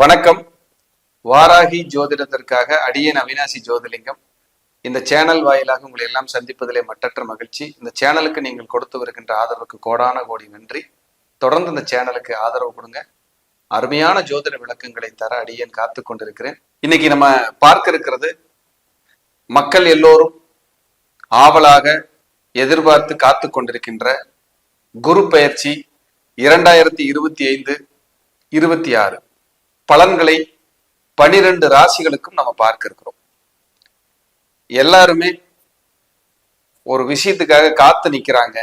வணக்கம். வாராகி ஜோதிடத்திற்காக அடியேன் அவினாசி ஜோதிலிங்கம். இந்த சேனல் வாயிலாக உங்களை எல்லாம் சந்திப்பதிலே மட்டற்ற மகிழ்ச்சி. இந்த சேனலுக்கு நீங்கள் கொடுத்து வருகின்ற ஆதரவுக்கு கோடான கோடி நன்றி. தொடர்ந்து இந்த சேனலுக்கு ஆதரவு கொடுங்க. அருமையான ஜோதிட விளக்கங்களை தர அடியேன் காத்து கொண்டிருக்கிறேன். இன்னைக்கு நம்ம பார்க்க இருக்கிறது மக்கள் எல்லோரும் ஆவலாக எதிர்பார்த்து காத்து கொண்டிருக்கின்ற குரு பயிற்சி இரண்டாயிரத்தி இருபத்தி ஐந்து இருபத்தி ஆறு. பலன்களை பனிரெண்டு ராசிகளுக்கும் நம்ம பார்க்க இருக்கிறோம் எல்லாருமே ஒரு விஷயத்துக்காக காத்து நிக்கிறாங்க.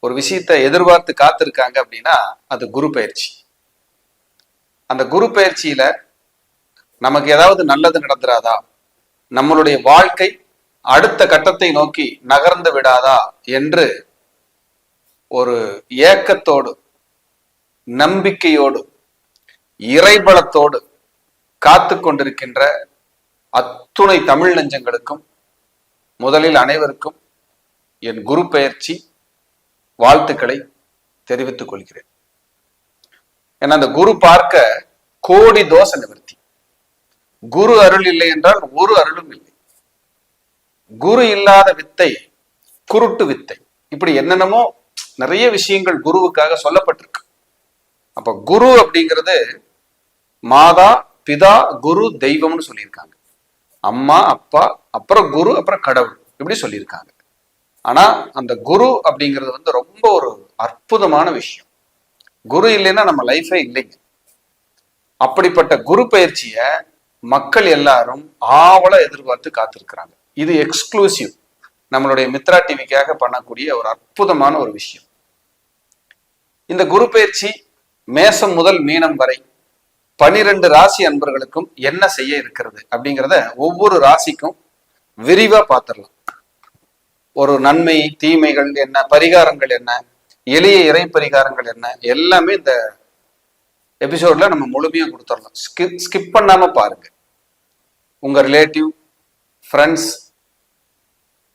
ஒரு விஷயத்தை எதிர்பார்த்து காத்திருக்காங்க அப்படின்னா அது குரு பயிற்சி. அந்த குரு பயிற்சியில நமக்கு ஏதாவது நல்லது நடந்துராதா? நம்மளுடைய வாழ்க்கை அடுத்த கட்டத்தை நோக்கி நகர்ந்து விடாதா? என்று ஒரு ஏக்கத்தோடு நம்பிக்கையோடு இறைபலத்தோடு காத்து கொண்டிருக்கின்ற அத்துணை தமிழ் நெஞ்சங்களுக்கும் முதலில் அனைவருக்கும் என் குரு பெயர்ச்சி வாழ்த்துக்களை தெரிவித்துக் கொள்கிறேன். ஏன்னா அந்த குரு பார்க்க கோடி தோஷ நிவர்த்தி. குரு அருள் இல்லை என்றால் ஒரு அருளும் இல்லை. குரு இல்லாத வித்தை குருட்டு வித்தை. இப்படி என்னென்னமோ நிறைய விஷயங்கள் குருவுக்காக சொல்லப்பட்டிருக்கு. அப்ப குரு அப்படிங்கிறது மாதா பிதா குரு தெய்வம்னு சொல்லியிருக்காங்க. அம்மா அப்பா அப்புறம் குரு அப்புறம் கடவுள் இப்படி சொல்லியிருக்காங்க. ஆனா அந்த குரு அப்படிங்கிறது வந்து ரொம்ப ஒரு அற்புதமான விஷயம். குரு இல்லைன்னா நம்ம லைஃபே இல்லைங்க. அப்படிப்பட்ட குரு பயிற்சிய மக்கள் எல்லாரும் ஆவல எதிர்பார்த்து காத்திருக்கிறாங்க. இது எக்ஸ்க்ளூசிவ் நம்மளுடைய மித்ரா டிவிக்காக பண்ணக்கூடிய ஒரு அற்புதமான ஒரு விஷயம். இந்த குரு பயிற்சி மேசம் முதல் மீனம் வரை பனிரெண்டு ராசி அன்பர்களுக்கும் என்ன செய்ய இருக்கிறது அப்படிங்கிறத ஒவ்வொரு ராசிக்கும் விரிவா பார்த்துடலாம் ஒரு நன்மை தீமைகள் என்ன பரிகாரங்கள் என்ன எளிய இறை பரிகாரங்கள் என்ன எல்லாமே இந்த எபிசோட்ல நம்ம முழுமையா கொடுத்துடலாம். ஸ்கிப் ஸ்கிப் பண்ணாம பாருங்க. உங்க ரிலேட்டிவ் ஃப்ரெண்ட்ஸ்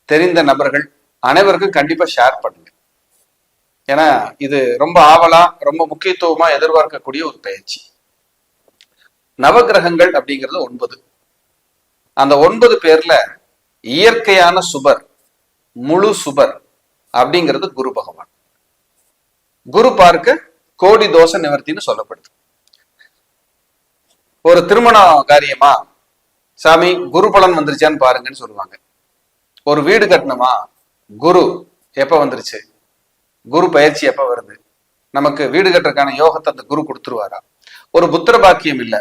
தெரிந்த நபர்கள் அனைவருக்கும் கண்டிப்பா ஷேர் பண்ணுங்க. ஏன்னா இது ரொம்ப ஆவலா ரொம்ப முக்கியத்துவமா எதிர்பார்க்கக்கூடிய ஒரு பயிற்சி. நவகிரகங்கள் அப்படிங்கிறது ஒன்பது. அந்த ஒன்பது பேர்ல இயற்கையான சுபர் முழு சுபர் அப்படிங்கிறது குரு பகவான். குரு பார்க்க கோடி தோஷ நிவர்த்தின்னு சொல்லப்படுது. ஒரு திருமண காரியமா சாமி குரு பலன் வந்துருச்சான்னு பாருங்கன்னு சொல்லுவாங்க. ஒரு வீடு கட்டணுமா குரு எப்ப வந்துருச்சு? குரு பயிற்சி எப்ப வருது? நமக்கு வீடு கட்டுறதுக்கான யோகத்தை அந்த குரு கொடுத்துருவாரா? ஒரு புத்திர பாக்கியம் இல்லை.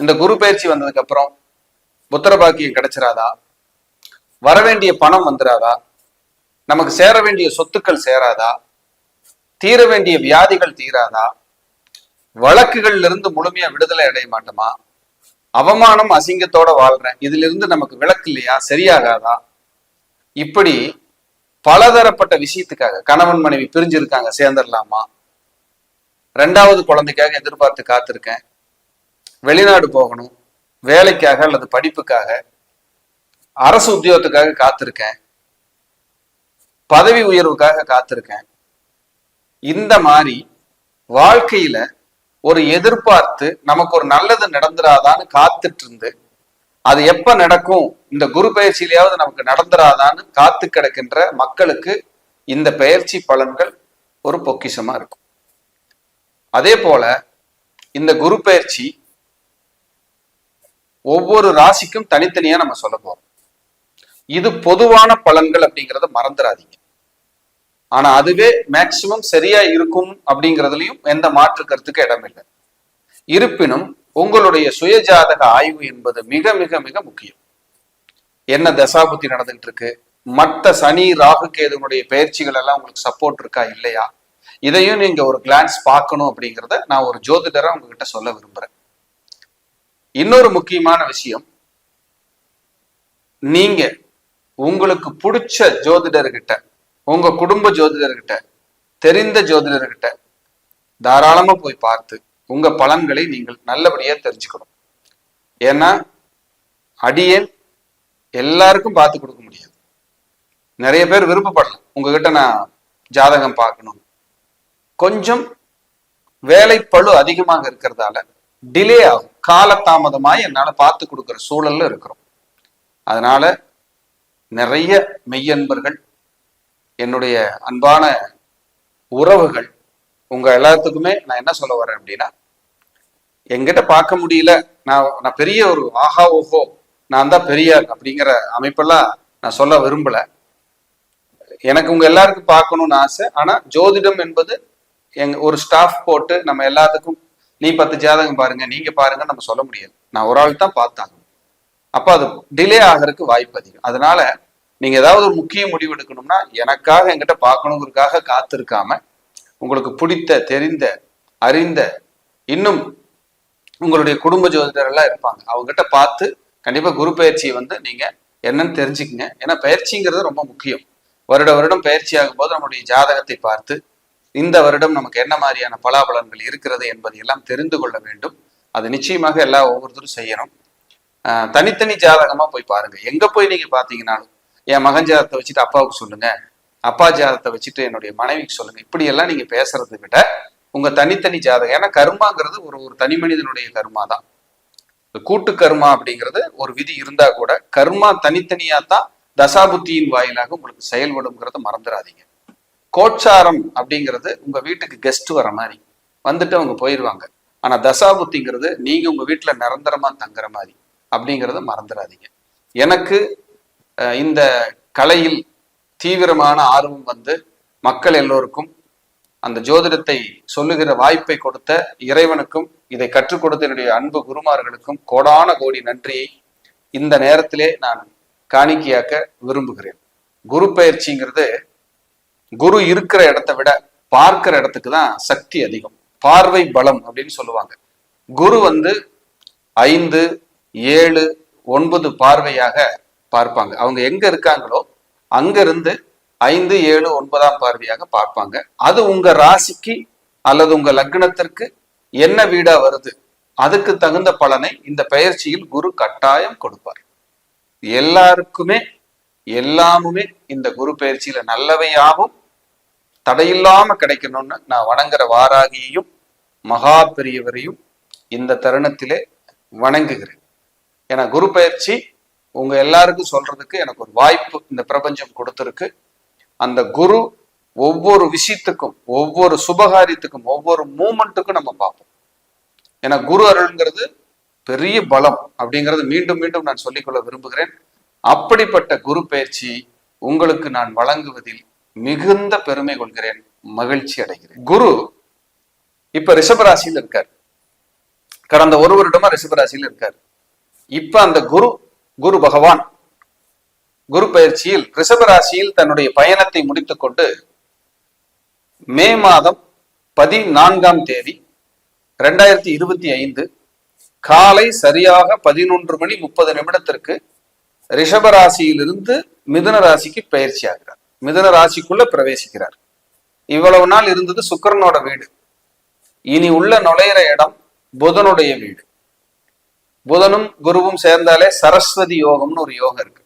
இந்த குரு பயிற்சி வந்ததுக்கு அப்புறம் புத்திர பாக்கியம் கிடைச்சிராதா? வரவேண்டிய பணம் வந்துராதா? நமக்கு சேர வேண்டிய சொத்துக்கள் சேராதா? தீர வேண்டிய வியாதிகள் தீராதா? வழக்குகள்ல இருந்து முழுமையா விடுதலை அடைய மாட்டோமா? அவமானம் அசிங்கத்தோட வாழ்றேன். இதுல இருந்து நமக்கு விளக்கு இல்லையா? சரியாகாதா? இப்படி பலதரப்பட்ட விஷயத்துக்காக கணவன் மனைவி பிரிஞ்சிருக்காங்க சேர்ந்துடலாமா? ரெண்டாவது குழந்தைக்காக எதிர்பார்த்து காத்திருக்கேன். வெளிநாடு போகணும் வேலைக்காக அல்லது படிப்புக்காக அரசு உத்தியோகத்துக்காக காத்திருக்கேன். பதவி உயர்வுக்காக காத்திருக்கேன். இந்த மாதிரி வாழ்க்கையில ஒரு எதிர்பார்த்து நமக்கு ஒரு நல்லது நடந்துராதான்னு காத்துட்டு இருந்து அது எப்ப நடக்கும்? இந்த குரு பயிற்சியிலேயாவது நமக்கு நடந்துராதான்னு காத்து கிடக்கின்ற மக்களுக்கு இந்த பயிற்சி பலன்கள் ஒரு பொக்கிஷமா இருக்கும். அதே போல இந்த குரு பயிற்சி ஒவ்வொரு ராசிக்கும் தனித்தனியா நம்ம சொல்ல போறோம். இது பொதுவான பலன்கள் அப்படிங்கிறத மறந்துடாதீங்க ஆனா அதுவே மேக்சிமம் சரியா இருக்கும் அப்படிங்கிறதுலயும் எந்த மாற்று கருத்துக்கு இடமில்லை. இருப்பினும் உங்களுடைய சுயஜாதக ஆய்வு என்பது மிக மிக மிக முக்கியம். என்ன தசாபுத்தி நடந்துகிட்டு இருக்கு மற்ற சனி ராகு கேதுனுடைய பயிற்சிகள் எல்லாம் உங்களுக்கு சப்போர்ட் இருக்கா இல்லையா? இதையும் நீங்க ஒரு கிளான்ஸ் பார்க்கணும் அப்படிங்கிறத நான் ஒரு ஜோதிடரா உங்ககிட்ட சொல்ல விரும்புறேன். இன்னொரு முக்கியமான விஷயம் நீங்க உங்களுக்கு பிடிச்ச ஜோதிடர்கிட்ட உங்க குடும்ப ஜோதிடர்கிட்ட தெரிந்த ஜோதிடர்கிட்ட தாராளமா போய் பார்த்து உங்க பலன்களை நீங்கள் நல்லபடியா தெரிஞ்சுக்கணும். ஏன்னா அடியேன் எல்லாருக்கும் பார்த்து கொடுக்க முடியாது. நிறைய பேர் விருப்பப்படலாம். உங்ககிட்ட நான் ஜாதகம் பார்க்கணும். கொஞ்சம் வேலை பளு அதிகமாக இருக்கிறதால டிலே ஆகும். காலதாமதமாய் என்னால் பார்த்து கொடுக்குற சூழல்ல இருக்கிறோம். அதனால நிறைய மெய்யன்பர்கள் என்னுடைய அன்பான உறவுகள் உங்க எல்லாத்துக்குமே நான் என்ன சொல்ல வரேன் அப்படின்னா எங்கிட்ட பார்க்க முடியல. நான் நான் பெரிய ஒரு ஆஹா ஓஹோ நான் தான் பெரியார் அப்படிங்கிற அமைப்பெல்லாம் நான் சொல்ல விரும்பல. எனக்கு உங்க எல்லாருக்கும் பார்க்கணும்னு ஆசை. ஆனா ஜோதிடம் என்பது எங்க ஒரு ஸ்டாஃப் போட்டு நம்ம எல்லாத்துக்கும் நீ பத்து ஜாதகம் பாருங்க நீங்க பாருங்க நம்ம சொல்ல முடியாது. நான் ஒரு ஆள் தான் பார்த்தாங்க அப்ப அது டிலே ஆகிறதுக்கு வாய்ப்பு அதிகம். அதனால நீங்க ஏதாவது ஒரு முக்கிய முடிவு எடுக்கணும்னா எனக்காக என்கிட்ட பார்க்கணுங்கிறதுக்காக காத்திருக்காம உங்களுக்கு பிடித்த தெரிந்த அறிந்த இன்னும் உங்களுடைய குடும்ப ஜோதிடர் எல்லாம் இருப்பாங்க. அவங்ககிட்ட பார்த்து கண்டிப்பா குரு பயிற்சியை வந்து நீங்க என்னன்னு தெரிஞ்சுக்கங்க. ஏன்னா பயிற்சிங்கிறது ரொம்ப முக்கியம். வருட வருடம் பயிற்சி ஆகும்போது நம்முடைய ஜாதகத்தை பார்த்து இந்த வருடம் நமக்கு என்ன மாதிரியான பலாபலன்கள் இருக்கிறது என்பதை எல்லாம் தெரிந்து கொள்ள வேண்டும். அது நிச்சயமாக எல்லா ஒவ்வொருத்தரும் செய்யணும். தனித்தனி ஜாதகமா போய் பாருங்க. எங்க போய் நீங்க பாத்தீங்கன்னாலும் என் மகன் ஜாதகத்தை வச்சுட்டு அப்பாவுக்கு சொல்லுங்க. அப்பா ஜாதத்தை வச்சுட்டு என்னுடைய மனைவிக்கு சொல்லுங்க. இப்படி எல்லாம் நீங்க பேசுறதை விட உங்க தனித்தனி ஜாதகம் ஏன்னா கர்மாங்கிறது ஒரு ஒரு தனி மனிதனுடைய கர்மா தான். கூட்டு கர்மா அப்படிங்கிறது ஒரு விதி இருந்தா கூட கர்மா தனித்தனியா தான் தசாபுத்தியின் வாயிலாக உங்களுக்கு செயல்படுங்கிறத மறந்துடாதீங்க. கோச்சாரம் அப்படிங்கிறது உங்க வீட்டுக்கு கெஸ்ட் வர மாதிரி. வந்துட்டு அவங்க போயிடுவாங்க ஆனா தசாபுத்திங்கிறது நீங்க உங்க வீட்டுல நிரந்தரமா தங்குற மாதிரி அப்படிங்கிறத மறந்துடாதீங்க. எனக்கு அஹ், இந்த கலையில் தீவிரமான ஆர்வம் வந்து மக்கள் எல்லோருக்கும் அந்த ஜோதிடத்தை சொல்லுகிற வாய்ப்பை கொடுத்த இறைவனுக்கும் இதை கற்றுக் கொடுத்த என்னுடைய அன்பு குருமார்களுக்கும் கோடான கோடி நன்றியை இந்த நேரத்திலே நான் காணிக்கையாக்க விரும்புகிறேன். குரு பயிற்சிங்கிறது குரு இருக்கிற இடத்தை விட பார்க்கிற இடத்துக்கு தான் சக்தி அதிகம். பார்வை பலம் அப்படின்னு சொல்லுவாங்க. குரு வந்து ஐந்து ஏழு ஒன்பது பார்வையாக பார்ப்பாங்க. அவங்க எங்க இருக்காங்களோ அங்கிருந்து ஐந்து ஏழு ஒன்பதாம் பார்வையாக பார்ப்பாங்க. அது உங்க ராசிக்கு அல்லது உங்க லக்னத்திற்கு என்ன வீடா வருது? அதுக்கு தகுந்த பலனை இந்த பயிற்சியில் குரு கட்டாயம் கொடுப்பார். எல்லாருக்குமே எல்லாமுமே இந்த குரு பயிற்சியில நல்லவையாகவும் தடையில்லாம கிடைக்கணும்னு நான் வணங்குற வாராகியையும் மகா பெரியவரையும் இந்த தருணத்திலே வணங்குகிறேன். ஏன்னா குரு பயிற்சி உங்க எல்லாருக்கும் சொல்றதுக்கு எனக்கு ஒரு வாய்ப்பு இந்த பிரபஞ்சம் கொடுத்துருக்கு. அந்த குரு ஒவ்வொரு விஷயத்துக்கும் ஒவ்வொரு சுபகாரியத்துக்கும் ஒவ்வொரு மூமெண்ட்டுக்கும் நம்ம பார்ப்போம். ஏன்னா குரு அருள்ங்கிறது பெரிய பலம் அப்படிங்கிறது மீண்டும் மீண்டும் நான் சொல்லிக்கொள்ள விரும்புகிறேன். அப்படிப்பட்ட குரு பயிற்சி உங்களுக்கு நான் வழங்குவதில் மிகுந்த பெருமை கொள்கிறேன் மகிழ்ச்சி அடைகிறேன். குரு இப்ப ரிஷபராசியில் இருக்கார். கடந்த ஒரு வருடமா ரிஷபராசியில் இருக்கார். இப்ப அந்த குரு குரு பகவான் குரு பயிற்சியில் ரிஷபராசியில் தன்னுடைய பயணத்தை முடித்துக்கொண்டு மே மாதம் பதினான்காம் தேதி ரெண்டாயிரத்தி இருபத்தி ஐந்து காலை சரியாக பதினொன்று மணி முப்பது நிமிடத்திற்கு ரிஷபராசியிலிருந்து மிதுன ராசிக்கு பயிற்சி ஆகிறார். மிதுன ராசிக்குள்ள பிரவேசிக்கிறார். இவ்வளவு நாள் இருந்தது சுக்கிரனோட வீடு. இனி உள்ள நுழையிற இடம் புதனுடைய வீடு. புதனும் குருவும் சேர்ந்தாலே சரஸ்வதி யோகம்னு ஒரு யோகம் இருக்கு.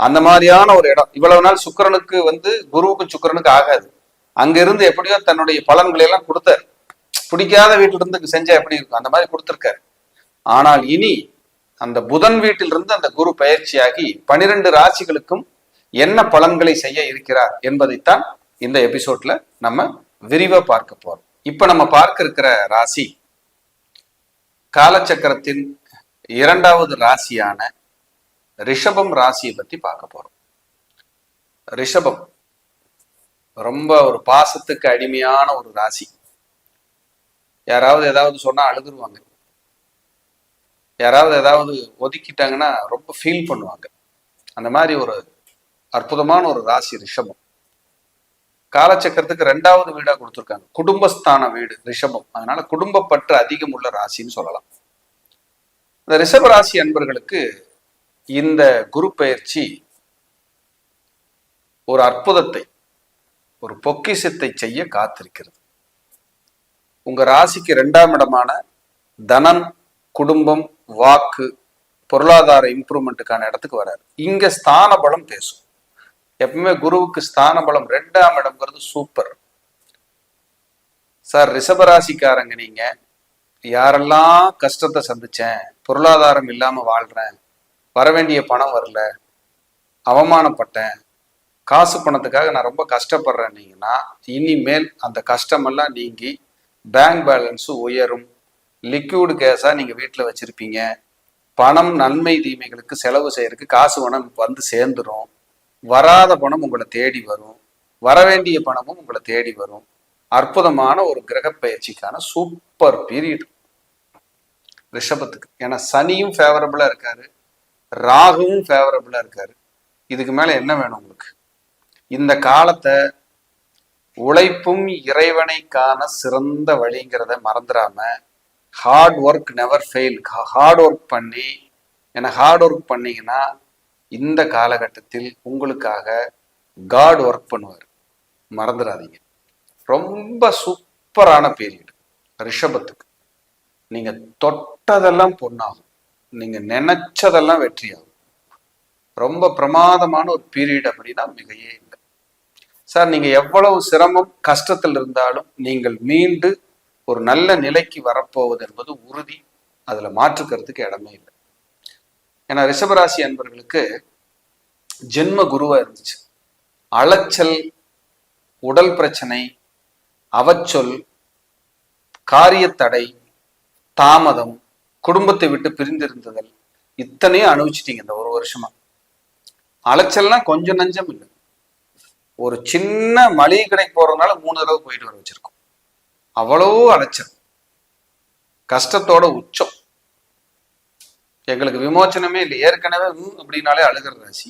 அந்த மாதிரியான ஒரு இடம். இவ்வளவு நாள் சுக்கிரனுக்கு வந்து குருவுக்கு சுக்கிரனுக்கு ஆகாது. அங்க இருந்து எப்படியோ தன்னுடைய பலன்களை எல்லாம் கொடுத்தார். பிடிக்காத வீட்டுல இருந்து செஞ்சா எப்படி இருக்கும்? அந்த மாதிரி கொடுத்திருக்காரு. ஆனால் இனி அந்த புதன் வீட்டிலிருந்து அந்த குரு பயிற்சியாகி பனிரெண்டு ராசிகளுக்கும் என்ன பலன்களை செய்ய இருக்கிறார் என்பதைத்தான் இந்த எபிசோட்ல நம்ம விரிவா பார்க்க போறோம். இப்ப நம்ம பார்க்க இருக்கிற ராசி காலச்சக்கரத்தின் இரண்டாவது ராசியான ரிஷபம் ராசியை பத்தி பார்க்க போறோம். ரிஷபம் ரொம்ப ஒரு பாசத்துக்கு அடிமையான ஒரு ராசி. யாராவது ஏதாவது சொன்னா அழுதுருவாங்க. யாராவது ஏதாவது ஒதுக்கிட்டாங்கன்னா ரொம்ப ஃபீல் பண்ணுவாங்க. அந்த மாதிரி ஒரு அற்புதமான ஒரு ராசி ரிஷபம். காலச்சக்கரத்துக்கு ரெண்டாவது வீடா கொடுத்துருக்காங்க. குடும்பஸ்தான வீடு ரிஷபம். அதனால குடும்பப்பற்று அதிகம் உள்ள ராசின்னு சொல்லலாம். இந்த ரிஷபராசி அன்பர்களுக்கு இந்த குரு பயிற்சி ஒரு அற்புதத்தை ஒரு பொக்கிஷத்தை செய்ய காத்திருக்கிறது. உங்க ராசிக்கு இரண்டாம் இடமான தனம் குடும்பம் வாக்கு பொருளாதார இம்ப்ரூவ்மெண்ட்டுக்கான இடத்துக்கு வராரு. இங்க ஸ்தான பலம் பேசும். எப்பவுமே குருவுக்கு ஸ்தான பலம் ரெண்டாம் இடம்ங்கிறது சூப்பர். சார் ரிஷபராசிக்காரங்க நீங்க யாரெல்லாம் கஷ்டத்தை சந்திச்சேன் பொருளாதாரம் இல்லாம வாழ்றேன் வர வேண்டிய பணம் வரல அவமானப்பட்டேன் காசு பணத்துக்காக நான் ரொம்ப கஷ்டப்படுறேன்னீங்கன்னா இனிமேல் அந்த கஷ்டமெல்லாம் நீங்கி பேங்க் பேலன்ஸு உயரும். லிக்யூடு கேஸாக நீங்கள் வீட்டில் வச்சுருப்பீங்க. பணம் நன்மை தீமைகளுக்கு செலவு செய்யறதுக்கு காசு பணம் வந்து சேர்ந்துரும். வராத பணம் உங்களை தேடி வரும். வர வேண்டிய பணமும் உங்களை தேடி வரும். அற்புதமான ஒரு கிரக பயிற்சிக்கான சூப்பர் பீரியட் ரிஷபத்துக்கு. ஏன்னா சனியும் ஃபேவரபுளாக இருக்காரு. ராகுவும் ஃபேவரபுளாக இருக்காரு. இதுக்கு மேலே என்ன வேணும் உங்களுக்கு? இந்த காலத்தை உழைப்பும் இறைவனைக்கான சிறந்த வழிங்கிறத மறந்துடாம hard work never fail hard work பண்ணி ஏன்னா ஹார்ட் ஒர்க் பண்ணீங்கன்னா இந்த காலகட்டத்தில் உங்களுக்காக காட் ஒர்க் பண்ணுவார். மறந்துடாதீங்க ரொம்ப சூப்பரான பீரியட் ரிஷபத்துக்கு. நீங்க தொட்டதெல்லாம் பொண்ணாகும் நீங்க நினைச்சதெல்லாம் வெற்றியாகும். ரொம்ப பிரமாதமான ஒரு பீரியட் அப்படின்னா மிகையே இல்லை. சார் நீங்க எவ்வளவு சிரமம் கஷ்டத்தில் இருந்தாலும் நீங்கள் மீண்டு ஒரு நல்ல நிலைக்கு வரப்போவது என்பது உறுதி. அதுல மாற்றுக்கிறதுக்கு இடமே இல்லை. ஏன்னா ரிஷபராசி அன்பர்களுக்கு ஜென்ம குருவா இருந்துச்சு. அலைச்சல் உடல் பிரச்சனை அவச்சொல் காரியத்தடை தாமதம் குடும்பத்தை விட்டு பிரிந்திருந்ததல் இத்தனையும் அனுபவிச்சிட்டீங்க இந்த ஒரு வருஷமா. அலைச்சல்னா கொஞ்சம் நஞ்சம் இல்லை. ஒரு சின்ன மளிகை கடைக்கு போறதுனால மூணு தடவை போயிட்டு வர வச்சிருக்கோம். அவ்வளோ அலைச்சல். கஷ்டத்தோட உச்சம். எங்களுக்கு விமோச்சனமே இல்லை. ஏற்கனவே அப்படின்னாலே அழுகிற ராசி.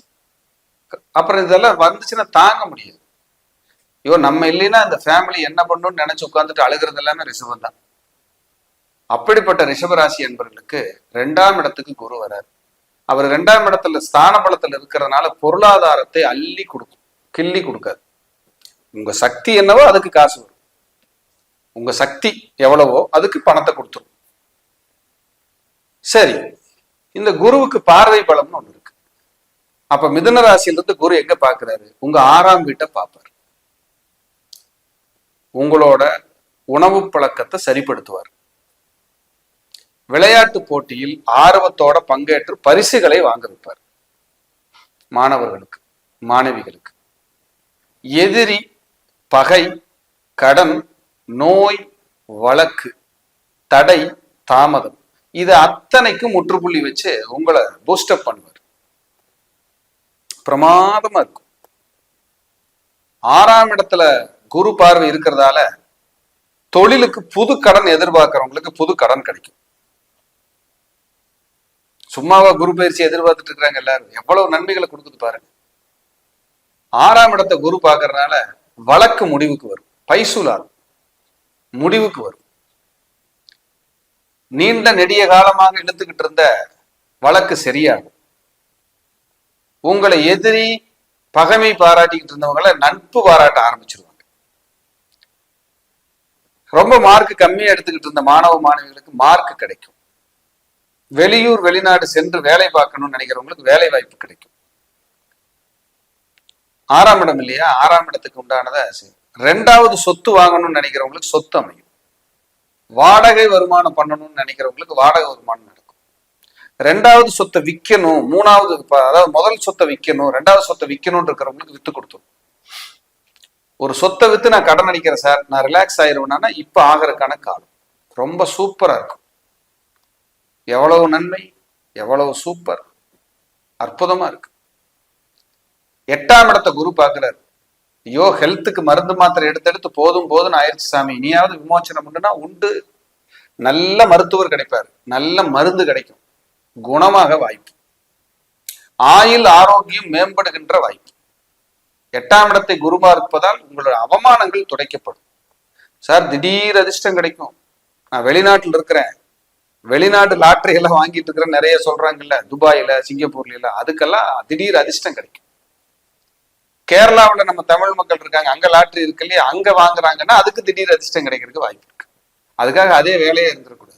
அப்புறம் இதெல்லாம் வந்துச்சுன்னா தாங்க முடியாது. ஐயோ நம்ம இல்லைன்னா இந்த ஃபேமிலி என்ன பண்ணணும்னு நினைச்சு உட்காந்துட்டு அழுகிறது எல்லாமே ரிசர்வ் தான் அப்படிப்பட்ட ரிஷபராசி என்பவர்களுக்கு ரெண்டாம் இடத்துக்கு குரு வராரு. அவர் ரெண்டாம் இடத்துல ஸ்தான பலத்துல இருக்கிறதுனால பொருளாதாரத்தை அள்ளி கொடுக்கும் கிள்ளி கொடுக்காது. உங்க சக்தி என்னவோ அதுக்கு காசு வரும். உங்க சக்தி எவ்வளவோ அதுக்கு பணத்தை கொடுத்துரும். சரி இந்த குருவுக்கு பார்வை பலம்னு ஒண்ணு இருக்கு. அப்ப மிதுன ராசியிலிருந்து குரு எங்க பாக்குறாரு? உங்க ஆறாம் வீட்டை பார்ப்பார். உங்களோட உணவு பழக்கத்தை சரிப்படுத்துவார். விளையாட்டு போட்டியில் ஆர்வத்தோட பங்கேற்று பரிசுகளை வாங்க வைப்பார். மாணவர்களுக்கு மாணவிகளுக்கு. எதிரி பகை கடன் நோய் வழக்கு தடை தாமதம். இது அத்தனைக்கும் முற்றுப்புள்ளி வச்சு உங்களை பூஸ்டப் பண்ணுவார். பிரமாதமா இருக்கும். ஆறாம் இடத்துல குரு பார்வை இருக்கிறதால தொழிலுக்கு புது கடன் எதிர்பார்க்கிறவங்களுக்கு புது கடன் கிடைக்கும். சும்மாவா குரு பயிற்சி எதிர்பார்த்துட்டு இருக்கிறாங்க எல்லாரும். எவ்வளவு நன்மைகளை கொடுக்குது பாருங்க. ஆறாம் இடத்தை குரு பாக்குறதுனால வழக்கு முடிவுக்கு வரும். பைசூலாகும் முடிவுக்கு வரும். நீண்ட நெடிய காலமாக இழுத்துக்கிட்டு இருந்த வழக்கு சரியாகும். உங்களை எதிரி பகைமை பாராட்டிக்கிட்டு இருந்தவங்களை நட்பு பாராட்ட ஆரம்பிச்சிருவாங்க. ரொம்ப மார்க் கம்மியா எடுத்துக்கிட்டு இருந்த மாணவ மாணவிகளுக்கு மார்க் கிடைக்கும். வெளியூர் வெளிநாடு சென்று வேலை பார்க்கணும்னு நினைக்கிறவங்களுக்கு வேலை வாய்ப்பு கிடைக்கும். ஆறாம் இடம் இல்லையா? ஆறாம் இடத்துக்கு உண்டானதை ரெண்டாவது சொத்து வாங்கணும்னு நினைக்கிறவங்களுக்கு சொத்து அமையும். வாடகை வருமானம் பண்ணணும்னு நினைக்கிறவங்களுக்கு வாடகை வருமானம் நடக்கும் ரெண்டாவது சொத்தை விற்கணும் மூணாவது அதாவது முதல் சொத்தை விற்கணும் ரெண்டாவது சொத்தை விற்கணும்னு இருக்கிறவங்களுக்கு வித்து கொடுத்துரும் ஒரு சொத்தை வித்து நான் கடன் அடிக்கிறேன் சார் நான் ரிலாக்ஸ் ஆயிருவேன்னா இப்ப ஆகிறதுக்கான காலம் ரொம்ப சூப்பரா இருக்கும். எவ்வளவு நன்மை எவ்வளவு சூப்பர் அற்புதமா இருக்கு. எட்டாம் இடத்த குரு பாக்குறாரு ஐயோ ஹெல்த்துக்கு மருந்து மாத்திரை எடுத்து எடுத்து போதும் போதும்னு ஆயிடுச்சு சாமி. இனியாவது விமோச்சனம் உண்டுனா உண்டு. நல்ல மருத்துவர் கிடைப்பார். நல்ல மருந்து கிடைக்கும். குணமாக வாய்ப்பு. ஆயுள் ஆரோக்கியம் மேம்படுகின்ற வாய்ப்பு. எட்டாம் இடத்தை குரு பார்ப்பதால் உங்களோட அவமானங்கள் துடைக்கப்படும். சார் திடீர் அதிர்ஷ்டம் கிடைக்கும். நான் வெளிநாட்டில் இருக்கிறேன். வெளிநாட்டு லாட்டரி எல்லாம் வாங்கிட்டு இருக்கிற நிறைய சொல்றாங்கல்ல துபாயில சிங்கப்பூர்ல எல்லாம் அதுக்கெல்லாம் திடீர் அதிர்ஷ்டம் கிடைக்கும். கேரளாவுல நம்ம தமிழ் மக்கள் இருக்காங்க அங்க லாட்ரி இருக்கு இல்லையா அங்க வாங்குறாங்கன்னா அதுக்கு திடீர் அதிர்ஷ்டம் கிடைக்கிறதுக்கு வாய்ப்பு இருக்கு. அதுக்காக அதே வேலையே இருந்துடக்கூடாது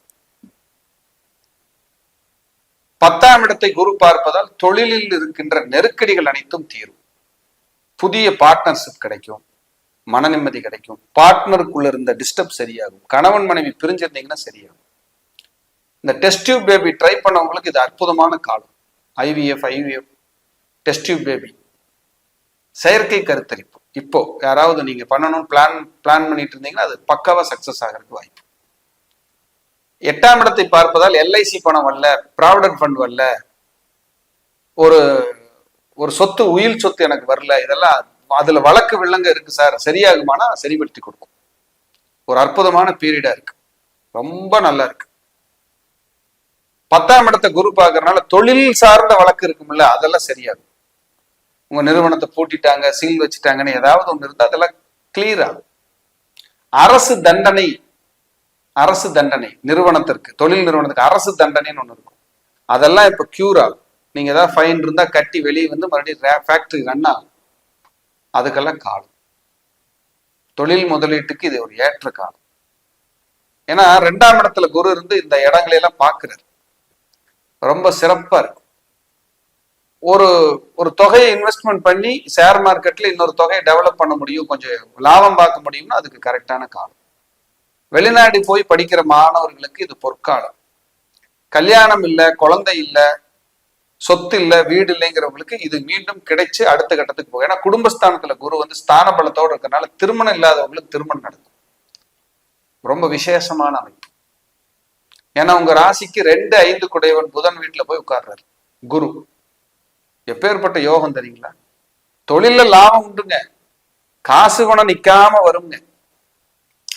பத்தாம் இடத்தை குரு பார்ப்பதால் தொழிலில் இருக்கின்ற நெருக்கடிகள் அனைத்தும் தீரும். புதிய பார்ட்னர்ஷிப் கிடைக்கும் மன நிம்மதி கிடைக்கும் பார்ட்னருக்குள்ள இருந்த டிஸ்டர்ப் சரியாகும். கணவன் மனைவி பிரிஞ்சிருந்தீங்கன்னா சரியாகும். இந்த டெஸ்ட் டியூப் பேபி ட்ரை பண்ணவங்களுக்கு இது அற்புதமான காலம். IVF IVF test tube baby செயற்கை கருத்தரிப்பு. இப்போ யாராவது நீங்க பண்ணணும்னு பிளான் பிளான் பண்ணிட்டு இருந்தீங்கன்னா அது பக்காவா சக்சஸ் ஆகிறதுக்கு வாய்ப்பு. எட்டாம் இடத்தை பார்ப்பதால் எல்ஐசி பணம் வரல ப்ராவிடன்ட் ஃபண்ட் வரல ஒரு ஒரு சொத்து உயில் சொத்து எனக்கு வரல இதெல்லாம் அதுல வழக்கு வில்லங்க இருக்கு சார். சரியாகுமானா சரிபடுத்தி கொடுக்கும். ஒரு அற்புதமான பீரியடா இருக்கு. ரொம்ப நல்லா இருக்கு. பத்தாம் இடத்தை குரு பாக்குறதுனால தொழில் சார்ந்த வழக்கு இருக்கும்ல அதெல்லாம் சரியாகும் உங்க நிறுவனத்தை பூட்டிட்டாங்க சீல் வச்சுட்டாங்கன்னு ஏதாவது ஒண்ணு இருந்தா அதெல்லாம் கிளியர் ஆகும். அரசு தண்டனை அரசு தண்டனை நிறுவனத்திற்கு தொழில் நிறுவனத்துக்கு அரசு தண்டனைன்னு ஒண்ணு இருக்கும். அதெல்லாம் இப்ப கியூர் ஆகும். நீங்க ஏதாவது ஃபைன் இருந்தா கட்டி வெளியே வந்து மறுபடியும் ஃபேக்ட்ரி ரன் ஆகும். அதுக்கெல்லாம் காலம். தொழில் முதலீட்டுக்கு இது ஒரு ஏற்ற காலம். ஏன்னா ரெண்டாம் இடத்துல குரு இருந்து இந்த இடங்களையெல்லாம் பாக்குறாரு ரொம்ப சிறப்பா இருக்கும் ஒரு ஒரு தொகையை இன்வெஸ்ட்மெண்ட் பண்ணி ஷேர் மார்க்கெட்ல இன்னொரு தொகையை டெவலப் பண்ண முடியும். கொஞ்சம் லாபம் பார்க்க முடியும்னா அதுக்கு கரெக்டான காலம். வெளிநாடு போய் படிக்கிற மாணவர்களுக்கு இது பொற்காலம். கல்யாணம் இல்லை குழந்தை இல்லை சொத்து இல்லை வீடு இல்லைங்கிறவங்களுக்கு இது மீண்டும் கிடைச்சு அடுத்த கட்டத்துக்கு போகும். ஏன்னா குடும்பஸ்தானத்துல குரு வந்து ஸ்தான பலத்தோடு இருக்கறனால திருமணம் இல்லாதவங்களுக்கு திருமணம் நடக்கும். ரொம்ப விசேஷமான அமைப்பு. ஏன்னா உங்க ராசிக்கு ரெண்டு ஐந்து குடையவன் புதன் வீட்டுல போய் உட்கார்றாரு. குரு. எப்பேற்பட்ட யோகம் தெரியுங்களா? தொழில லாபம் உண்டுங்க. காசு குணம் நிக்காம வருங்க.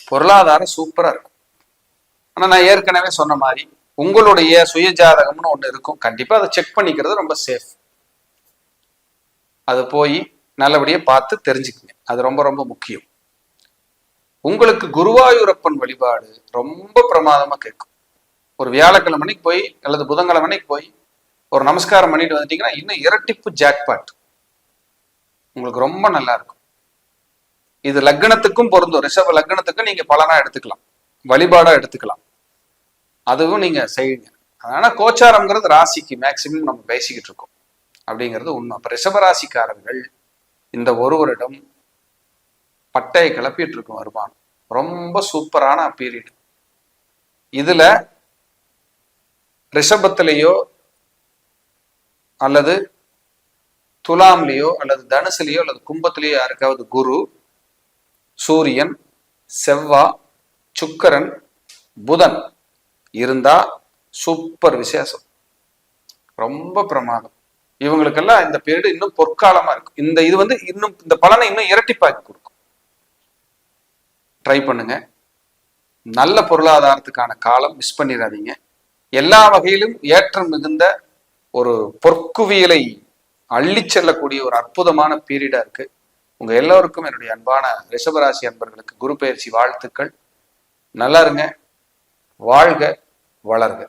பொருளாதாரம் சூப்பரா இருக்கும். ஆனா நான் ஏற்கனவே சொன்ன மாதிரி உங்களுடைய சுயஜாதகம்னு ஒண்ணு இருக்கும். கண்டிப்பா அதை செக் பண்ணிக்கிறது ரொம்ப சேஃப் அது போய் நல்லபடியா பார்த்து தெரிஞ்சுக்குங்க. அது ரொம்ப ரொம்ப முக்கியம். உங்களுக்கு குருவாயூரப்பன் வழிபாடு ரொம்ப பிரமாதமா கேட்கும். ஒரு வியாழக்கிழமைக்கு போய் அல்லது புதன்கிழமைக்கு போய் ஒரு நமஸ்காரம் பண்ணிட்டு வந்துட்டீங்கன்னா இன்னும் இரட்டிப்பு ஜாக்பாட் உங்களுக்கு ரொம்ப நல்லா இருக்கும். இது லக்னத்துக்கும் பொருந்தும். ரிஷப லக்னத்துக்கும் நீங்க பலனா எடுத்துக்கலாம். வழிபாடா எடுத்துக்கலாம். அதுவும் நீங்க செய்யுங்க. ஆனா கோச்சாரம்ங்கிறது ராசிக்கு மேக்சிமம் நம்ம பேசிக்கிட்டு இருக்கோம். அப்படிங்கிறது உண்மை. அப்ப ரிஷப ராசிக்காரர்கள் இந்த ஒரு வருடம் பட்டையை கிளப்பிட்டு இருக்கும் வருமானம். ரொம்ப சூப்பரான பீரியட் இதுல ரிஷபத்திலேயோ அல்லது துலாம்லேயோ அல்லது தனுசுலேயோ அல்லது கும்பத்திலேயோ யாருக்காவது குரு சூரியன் செவ்வா சுக்கரன் புதன் இருந்தா சூப்பர் விசேஷம். ரொம்ப பிரமாதம். இவங்களுக்கெல்லாம் இந்த பீரியடு இன்னும் பொற்காலமா இருக்கும். இந்த இது வந்து இன்னும் இந்த பலனை இன்னும் இரட்டிப்பாக்கி கொடுக்கும். ட்ரை பண்ணுங்க. நல்ல பொருளாதாரத்துக்கான காலம் மிஸ் பண்ணிடாதீங்க. எல்லா வகையிலும் ஏற்றம் மிகுந்த ஒரு பொற்குவியலை அள்ளிச் செல்லக்கூடிய ஒரு அற்புதமான பீரியடா இருக்கு. உங்க எல்லோருக்கும் என்னுடைய அன்பான ரிஷபராசி அன்பர்களுக்கு குரு பயிற்சி வாழ்த்துக்கள். நல்லா இருங்க. வாழ்க வளர்க.